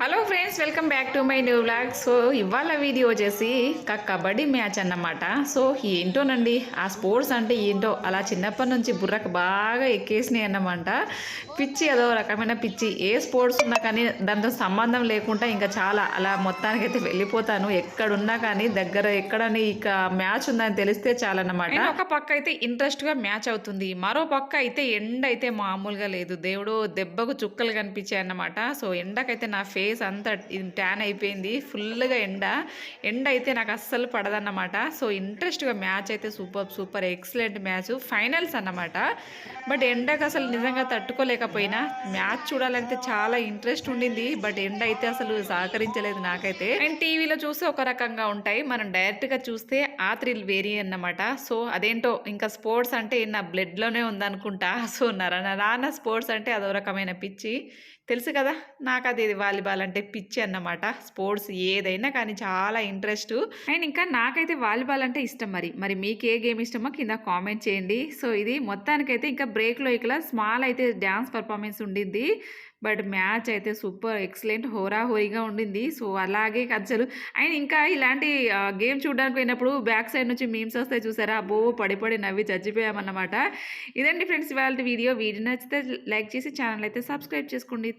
Hello friends welcome back to my new blog so ఇవాళ video వచ్చేసి kabaddi match అన్నమాట. So ఏంటోనండి ఆ స్పోర్ట్స్ అంటే ఏంటో అలా చిన్నప్పటి నుంచి బుర్రకు బాగా ఎక్కేసినాయి అన్నమాట. పిచ్చి అదో రకమైన పిచ్చి. ఏ స్పోర్ట్స్ ఉన్నా కానీ దాంతో సంబంధం లేకుండా ఇంకా చాలా అలా మొత్తానికి అయితే వెళ్ళిపోతాను. ఎక్కడున్నా కానీ దగ్గర ఎక్కడని ఇక మ్యాచ్ ఉందని తెలిస్తే చాలన్నమాట. ఒక పక్క అయితే ఇంట్రెస్ట్గా మ్యాచ్ అవుతుంది. మరో పక్క అయితే ఎండ అయితే మామూలుగా లేదు. దేవుడు దెబ్బకు చుక్కలు కనిపించాయి అన్నమాట. సో ఎండకైతే నా ఫేస్ అంతా ట్యాన్ అయిపోయింది. ఫుల్గా ఎండ. ఎండ అయితే నాకు అస్సలు పడదన్నమాట. సో ఇంట్రెస్ట్గా మ్యాచ్ అయితే super super excellent match finals అన్నమాట. బట్ ఎండకు అసలు నిజంగా తట్టుకోలేకపోయినా మ్యాచ్ చూడాలంటే చాలా ఇంట్రెస్ట్ ఉండింది. బట్ ఎండ అయితే అసలు సహకరించలేదు నాకైతే. అండ్ టీవీలో చూస్తే ఒక రకంగా ఉంటాయి. మనం డైరెక్ట్గా చూస్తే ఆ థ్రిల్ వేరీ అన్నమాట. సో అదేంటో ఇంకా స్పోర్ట్స్ అంటే నా బ్లడ్లోనే ఉందనుకుంటా. సో నర నరాన స్పోర్ట్స్ అంటే అదో రకమైన పిచ్చి. తెలుసు కదా నాకు అది వాలీబాల్ అంటే పిచ్చి అన్నమాట. స్పోర్ట్స్ ఏదైనా కానీ చాలా ఇంట్రెస్ట్. అండ్ ఇంకా నాకైతే వాలీబాల్ అంటే ఇష్టం మరి. మరి మీకు ఏ గేమ్ ఇష్టమో కింద కామెంట్ చేయండి. సో ఇది మొత్తానికైతే ఇంకా బ్రేక్లో ఇక్కడ స్మాల్ అయితే డ్యాన్స్ పర్ఫార్మెన్స్ ఉండింది. బట్ మ్యాచ్ అయితే సూపర్ ఎక్సలెంట్ హోరాహోరీగా ఉండింది. సో అలాగే అసలు అండ్ ఇంకా ఇలాంటి గేమ్ చూడడానికి పోయినప్పుడు బ్యాక్ సైడ్ నుంచి మీమ్స్ వస్తాయి చూసారా? అబ్బో పడి పడి నవ్వి చచ్చిపోయామన్నమాట. ఇదండి ఫ్రెండ్స్ ఇవాళ వీడియో. వీడియో నచ్చితే లైక్ చేసి ఛానల్ అయితే సబ్స్క్రైబ్ చేసుకోండి.